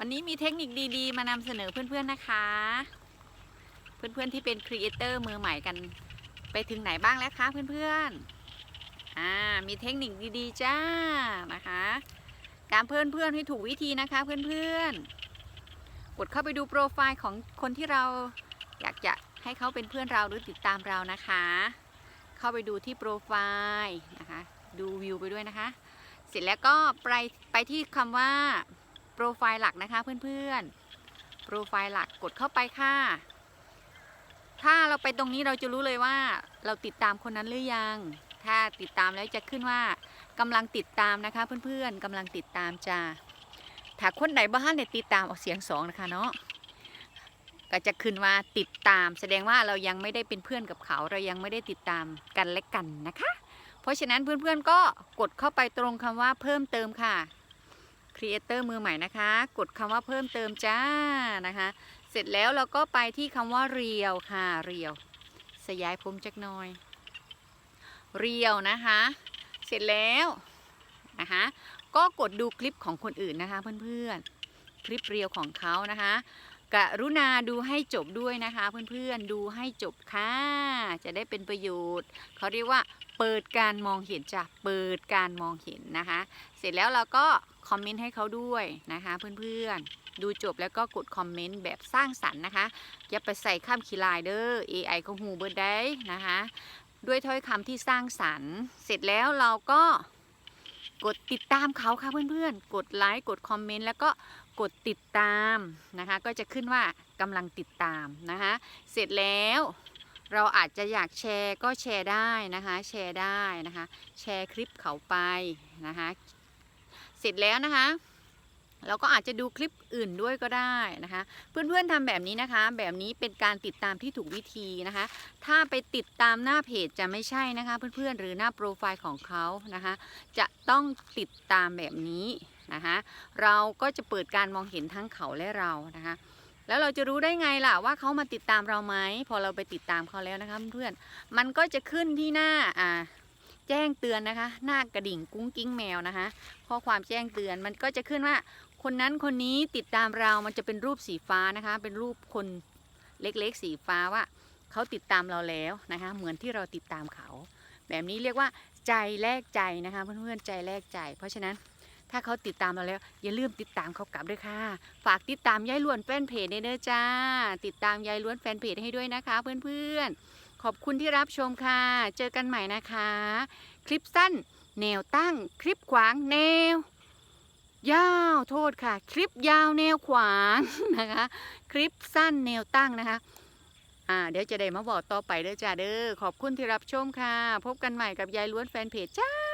วันนี้มีเทคนิคดีๆ มานำเสนอเพื่อนๆนะคะ เพื่อนๆที่เป็นครีเอเตอร์มือใหม่กัน ไปถึงไหนบ้างแล้วคะเพื่อนๆอ่ามีเทคนิคดีๆจ้านะคะ การเพื่อนๆให้ถูกวิธีนะคะเพื่อนๆกดเข้าไปดูโปรไฟล์ของคนที่เราอยากจะให้เขาเป็นเพื่อนเราหรือติดตามเรานะคะ เข้าไปดูที่โปรไฟล์นะคะ ดูวิวไปด้วยนะคะ เสร็จแล้วก็ไปไปที่คำว่า โปรไฟล์หลักนะคะเพื่อนๆ โปรไฟล์หลักกดเข้าไปค่ะ ถ้าเราไปตรงนี้เราจะรู้เลยว่า เราติดตามคนนั้นหรือยัง ถ้าติดตามแล้วจะขึ้นว่ากำลังติดตามนะคะเพื่อนๆกำลังติดตามจ้าถ้าคนไหนบ้านเนี่ยติดตามออกเสียงสองนะคะเนาะก็จะขึ้นว่าติดตาม แสดงว่าเรายังไม่ได้เป็นเพื่อนกับเขา เรายังไม่ได้ติดตามกันและกันนะคะ เพราะฉะนั้นเพื่อนๆก็กดเข้าไปตรงคำว่าเพิ่มเติมค่ะ ครีเอเตอร์มือใหม่นะคะ กดคำว่าเพิ่มเติมจ้านะคะ เสร็จแล้วเราก็ไปที่คำว่าเรียวค่ะเรียว สยายผมจักหน่อย เรียวนะคะ เสร็จแล้วนะคะก็กดดูคลิปของคนอื่นนะคะเพื่อนๆ คลิปเรียวของเขานะคะกรุณาดูให้จบด้วยนะคะ เพื่อนๆดูให้จบค่ะ จะได้เป็นประโยชน์ เขาเรียกว่า เปิดการมองเห็นจ้ะเปิดการมองเห็นนะคะ เสร็จแล้วเราก็ คอมเมนต์ให้เขาด้วยนะคะเพื่อนๆ ดูจบแล้วก็กดคอมเมนต์แบบสร้างสรรค์นะคะ อย่าไปใส่ข้ามขีลายเด้อ AI ก็หูเบิร์ดได้นะคะ ด้วยถ้อยคำที่สร้างสรรค์ เสร็จแล้วเราก็กดติดตามเขาค่ะเพื่อนๆ กดไลค์ กดคอมเมนต์แล้วก็กดติดตามนะคะ ก็จะขึ้นว่ากำลังติดตามนะคะ เสร็จแล้วเราอาจจะอยากแชร์ก็แชร์ได้นะคะ แชร์ได้นะคะ แชร์คลิปเขาไปนะคะ เสร็จแล้วนะคะ เราก็อาจจะดูคลิปอื่นด้วยก็ได้นะคะ เพื่อนๆทำแบบนี้นะคะ แบบนี้เป็นการติดตามที่ถูกวิธีนะคะ ถ้าไปติดตามหน้าเพจจะไม่ใช่นะคะ เพื่อนๆหรือหน้าโปรไฟล์ของเขานะคะ จะต้องติดตามแบบนี้นะคะเราก็จะเปิดการมองเห็นทั้งเขาและเรานะคะ แล้วเราจะรู้ได้ไงล่ะว่าเขามาติดตามเราไหมพอเราไปติดตามเขาแล้วนะคะเพื่อนๆมันก็จะขึ้นที่หน้าอ่า แจ้งเตือนนะคะ หน้ากระดิ่งกุ้งกิ้งแมวนะคะข้อความแจ้งเตือนมันก็จะขึ้นว่า คนนั้นคนนี้ติดตามเรามันจะเป็นรูปสีฟ้านะคะ เป็นรูปคนเล็กๆสีฟ้าว่าเขาติดตามเราแล้วนะคะ เหมือนที่เราติดตามเขา แบบนี้เรียกว่าใจแลกใจนะคะเพื่อนๆใจแลกใจ เพราะฉะนั้นถ้าเขาติดตามเราแล้ว อย่าลืมติดตามเขากลับด้วยค่ะ ฝากติดตามยายล้วนแฟนเพจเด้อจ้า ติดตามยายล้วนแฟนเพจให้ด้วยนะคะ เพื่อนๆ ขอบคุณที่รับชมค่ะ เจอกันใหม่นะคะ คลิปสั้น แนวตั้ง คลิปขวางแนว ยาวโทษค่ะ คลิปยาวแนวขวางนะคะ คลิปสั้นแนวตั้งนะคะ อ่า เดี๋ยวจะได้มาบอกต่อไปเด้อจ้าเด้อขอบคุณที่รับชมค่ะ พบกันใหม่กับยายล้วนแฟนเพจจ้า